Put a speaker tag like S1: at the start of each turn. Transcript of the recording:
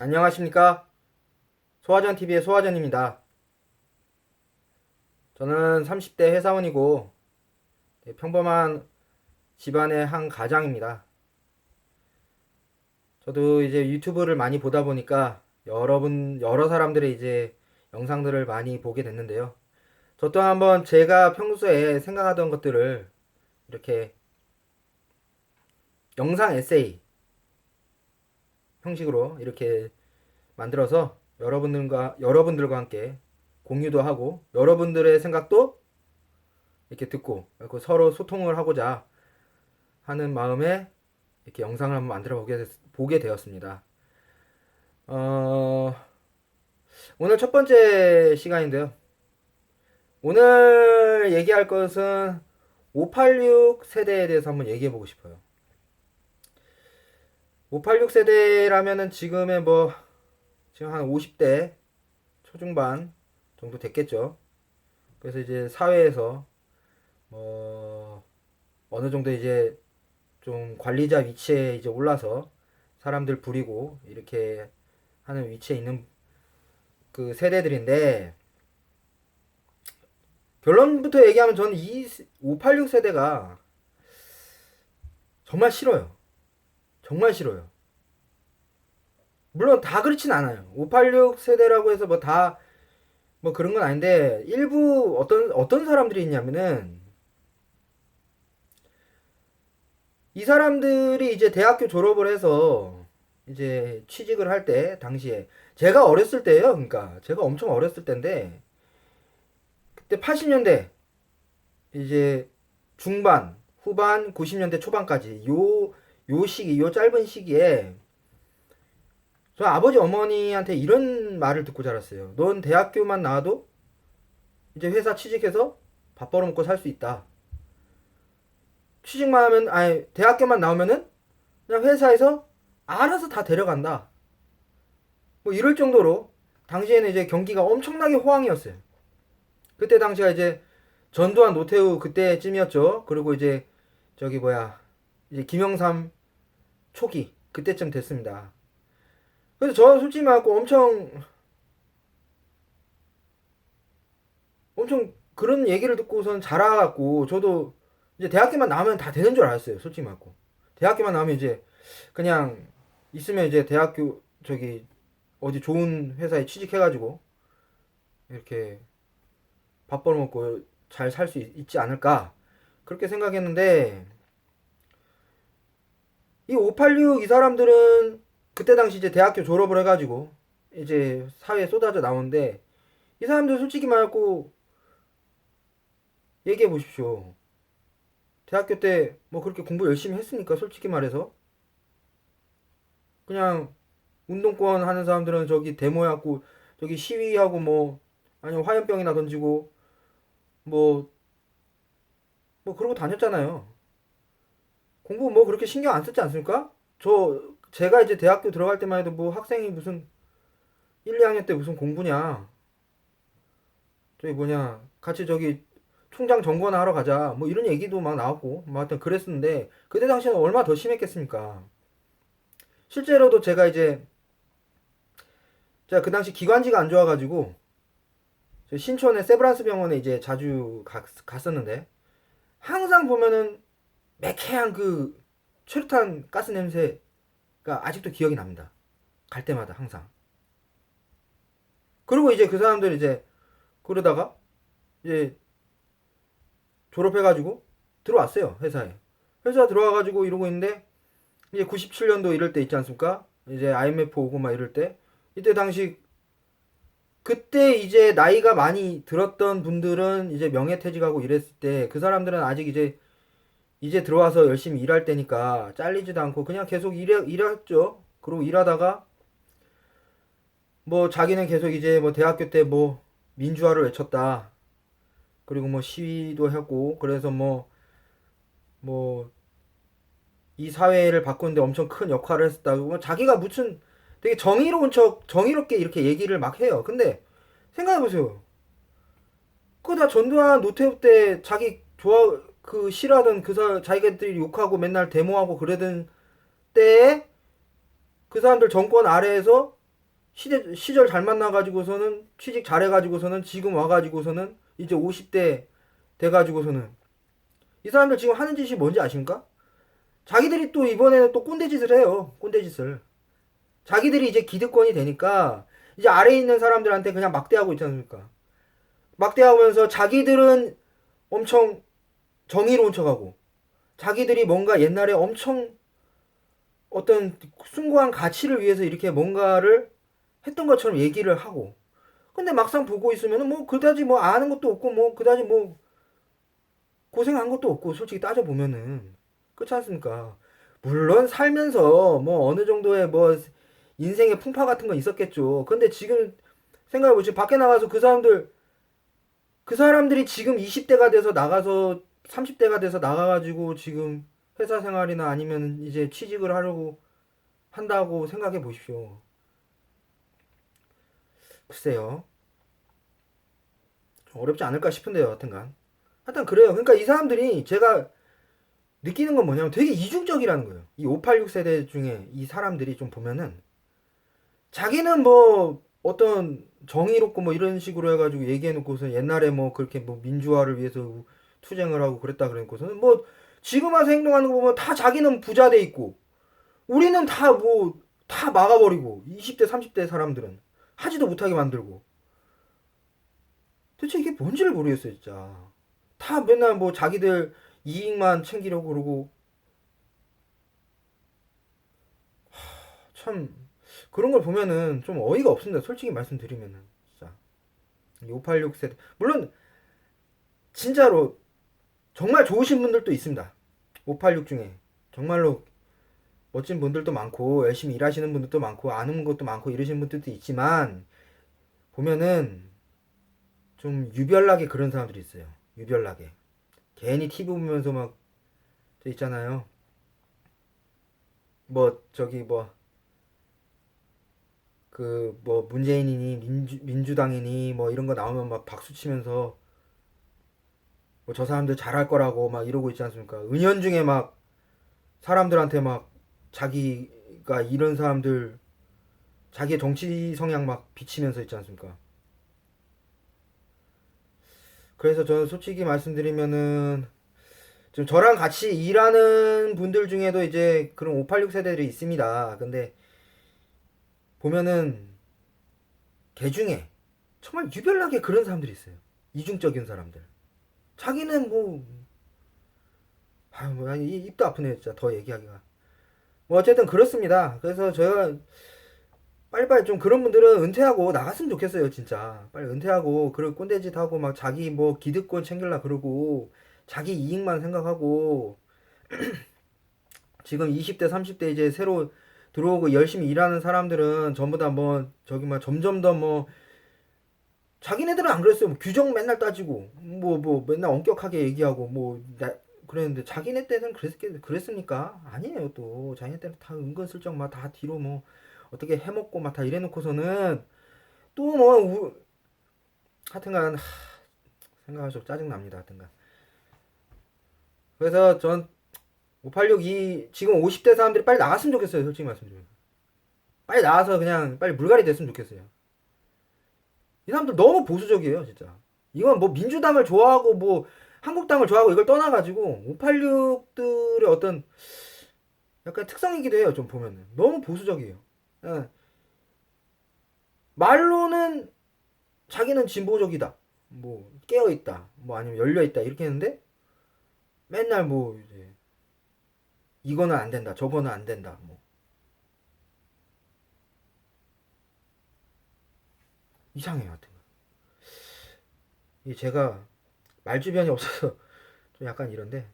S1: 안녕하십니까? 소화전TV의 소화전입니다. 저는 30대 회사원이고, 네, 평범한 집안의 한 가장입니다. 저도 이제 유튜브를 많이 보다 보니까 여러분, 여러 사람들의 이제 영상들을 많이 보게 됐는데요. 저 또한 한번 제가 평소에 생각하던 것들을 이렇게 영상 에세이 형식으로 이렇게 만들어서 여러분들과 여러분들과 함께 공유도 하고 여러분들의 생각도 이렇게 듣고 서로 소통을 하고자 하는 마음에 이렇게 영상을 한번 만들어 보게, 됐- 보게 되었습니다. 어, 오늘 첫 번째 시간인데요. 오늘 얘기할 것은 586 세대에 대해서 한번 얘기해 보고 싶어요. 586 세대라면은 지금의 뭐 지금 한 50대 초중반 정도 됐겠죠. 그래서 이제 사회에서 뭐 어느 정도 이제 좀 관리자 위치에 이제 올라서 사람들 부리고 이렇게 하는 위치에 있는 그 세대들인데 결론부터 얘기하면 저는 이 586 세대가 정말 싫어요. 정말 싫어요. 물론 다 그렇진 않아요. 586 세대라고 해서 뭐다뭐 그런 건 아닌데 일부 어떤 어떤 사람들이 있냐면은 이 사람들이 이제 대학교 졸업을 해서 이제 취직을 할 때 당시에 제가 어렸을 때예요. 그러니까 제가 엄청 어렸을 때인데 그때 80년대 이제 중반, 후반, 90년대 초반까지 요 요 시기, 요 짧은 시기에 저 아버지 어머니한테 이런 말을 듣고 자랐어요. 넌 대학교만 나와도 이제 회사 취직해서 밥 벌어먹고 살 수 있다. 취직만 하면 아니 대학교만 나오면은 그냥 회사에서 알아서 다 데려간다. 뭐 이럴 정도로 당시에는 이제 경기가 엄청나게 호황이었어요. 그때 당시가 이제 전두환 노태우 그때쯤이었죠. 그리고 이제 저기 뭐야 이제 김영삼 초기 그때쯤 됐습니다. 그래서 저 솔직히 말하고 엄청 엄청 그런 얘기를 듣고선 자라갖고 저도 이제 대학교만 나오면 다 되는 줄 알았어요. 솔직히 말고 대학교만 나오면 이제 그냥 있으면 이제 대학교 저기 어디 좋은 회사에 취직해가지고 이렇게 밥 벌어먹고 잘 살 수 있지 않을까 그렇게 생각했는데 이 586 이 사람들은 그때 당시 이제 대학교 졸업을 해가지고 이제 사회에 쏟아져 나오는데 이 사람들 솔직히 말고 얘기해 보십시오. 대학교 때 뭐 그렇게 공부 열심히 했으니까 솔직히 말해서 그냥 운동권 하는 사람들은 저기 데모해갖고 저기 시위하고 뭐 아니면 화염병이나 던지고 뭐뭐 그러고 다녔잖아요. 공부 뭐 그렇게 신경 안 썼지 않습니까? 저 제가 이제 대학교 들어갈 때만 해도 뭐 학생이 무슨 1, 2학년 때 무슨 공부냐. 저기 뭐냐 같이 저기 총장 정권 하러 가자 뭐 이런 얘기도 막 나왔고 뭐 하여튼 그랬었는데 그때 당시에는 얼마나 더 심했겠습니까? 실제로도 제가 이제 제가 그 당시 기관지가 안 좋아가지고 저 신촌의 세브란스 병원에 이제 자주 갔, 갔었는데 항상 보면은 매캐한 그 최루탄 가스 냄새 가 아직도 기억이 납니다. 갈 때마다 항상. 그리고 이제 그 사람들 이제 그러다가 이제 졸업해가지고 들어왔어요 회사에. 회사 들어와가지고 이러고 있는데 이제 97년도 이럴 때 있지 않습니까? 이제 IMF 오고 막 이럴 때 이때 당시 그때 이제 나이가 많이 들었던 분들은 이제 명예퇴직하고 이랬을 때 그 사람들은 아직 이제 이제 들어와서 열심히 일할 때니까 잘리지도 않고 그냥 계속 일해, 일했죠. 그리고 일하다가 뭐 자기는 계속 이제 뭐 대학교 때 뭐 민주화를 외쳤다. 그리고 뭐 시위도 했고 그래서 뭐 뭐 이 사회를 바꾸는데 엄청 큰 역할을 했었다고 뭐 자기가 무슨 되게 정의로운 척 정의롭게 이렇게 얘기를 막 해요. 근데 생각해 보세요. 그거 다 전두환 노태우 때 자기 좋아 그 싫어하던 그 사, 자기들이 욕하고 맨날 데모하고 그러던 때에 그 사람들 정권 아래에서 시대 시절 잘 만나가지고서는 취직 잘해가지고서는 지금 와가지고서는 이제 50대 돼가지고서는 이 사람들 지금 하는 짓이 뭔지 아십니까? 자기들이 또 이번에는 또 꼰대 짓을 해요. 꼰대 짓을. 자기들이 이제 기득권이 되니까 이제 아래에 있는 사람들한테 그냥 막대하고 있지 않습니까? 막대하면서 자기들은 엄청 정의로운 척하고 자기들이 뭔가 옛날에 엄청 어떤 숭고한 가치를 위해서 이렇게 뭔가를 했던 것처럼 얘기를 하고 근데 막상 보고 있으면은 뭐 그다지 뭐 아는 것도 없고 뭐 그다지 뭐 고생한 것도 없고 솔직히 따져 보면은 그렇지 않습니까? 물론 살면서 뭐 어느 정도의 뭐 인생의 풍파 같은 건 있었겠죠. 근데 지금 생각해 보시면 밖에 나가서 그 사람들 그 사람들이 지금 20대가 돼서 나가서 30대가 돼서 나가가지고 지금 회사 생활이나 아니면 이제 취직을 하려고 한다고 생각해 보십시오. 글쎄요. 좀 어렵지 않을까 싶은데요, 하여튼간. 하여튼 그래요. 그러니까 이 사람들이 제가 느끼는 건 뭐냐면 되게 이중적이라는 거예요. 이 586 세대 중에 이 사람들이 좀 보면은 자기는 뭐 어떤 정의롭고 뭐 이런 식으로 해가지고 얘기해놓고서 옛날에 뭐 그렇게 뭐 민주화를 위해서 투쟁을 하고 그랬다 그랬고서는 뭐 지금 와서 행동하는 거 보면 다 자기는 부자 돼 있고 우리는 다 뭐 다 막아버리고 20대 30대 사람들은 하지도 못하게 만들고. 대체 이게 뭔지를 모르겠어요 진짜. 다 맨날 뭐 자기들 이익만 챙기려고 그러고. 하, 참 그런 걸 보면은 좀 어이가 없습니다 솔직히 말씀드리면은 진짜. 이586 세대. 물론 진짜로 정말 좋으신 분들도 있습니다 586 중에 정말로 멋진 분들도 많고 열심히 일하시는 분들도 많고 아는 것도 많고 이러시는 분들도 있지만 보면은 좀 유별나게 그런 사람들이 있어요. 유별나게 괜히 TV 보면서 막저 있잖아요. 뭐 저기 뭐 그뭐 문재인이니 민주 민주당이니 뭐 이런 거 나오면 막 박수 치면서 뭐 저 사람들 잘할 거라고 막 이러고 있지 않습니까? 은연중에 막 사람들한테 막 자기가 이런 사람들 자기의 정치 성향 막 비치면서 있지 않습니까? 그래서 저는 솔직히 말씀드리면은 좀 저랑 같이 일하는 분들 중에도 이제 그런 586 세대들이 있습니다. 근데 보면은 개 중에 정말 유별나게 그런 사람들이 있어요. 이중적인 사람들. 자기는 뭐 아유 뭐 아니, 이- 입도 아프네요 진짜 더 얘기하기가. 뭐 어쨌든 그렇습니다. 그래서 제가 빨리빨리 좀 그런 분들은 은퇴하고 나갔으면 좋겠어요, 진짜. 빨리 은퇴하고 그런 꼰대짓 하고 막 자기 뭐 기득권 챙길라 그러고 자기 이익만 생각하고 지금 20대, 30대 이제 새로 들어오고 열심히 일하는 사람들은 전부 다 뭐 저기 막 점점 더뭐 자기네들은 안 그랬어요. 뭐 규정 맨날 따지고 뭐뭐 맨날 엄격하게 얘기하고 뭐 나- 그랬는데 자기네 때는 그랬, 그랬습니까? 아니에요 또 자기네 때는 다 은근슬쩍 막 다 뒤로 뭐 어떻게 해먹고 막 다 이래놓고서는 또뭐 하여튼간 하, 생각할수록 짜증 납니다 하여튼간 그래서 전 586 이 지금 50대 사람들이 빨리 나갔으면 좋겠어요 솔직히 말씀드리면 빨리 나와서 그냥 빨리 물갈이 됐으면 좋겠어요 이 사람들 너무 보수적이에요 진짜. 이건 뭐 민주당을 좋아하고 뭐 한국당을 좋아하고 이걸 떠나가지고 586들의 어떤 약간 특성이기도 해요 좀 보면은. 너무 보수적이에요. 예. 말로는 자기는 진보적이다. 뭐 깨어있다. 뭐 아니면 열려있다. 이렇게 했는데 맨날 뭐 이제 이거는 안 된다 저거는 안 된다 뭐 이상해요 제가 말주변이 없어서 좀 약간 이런데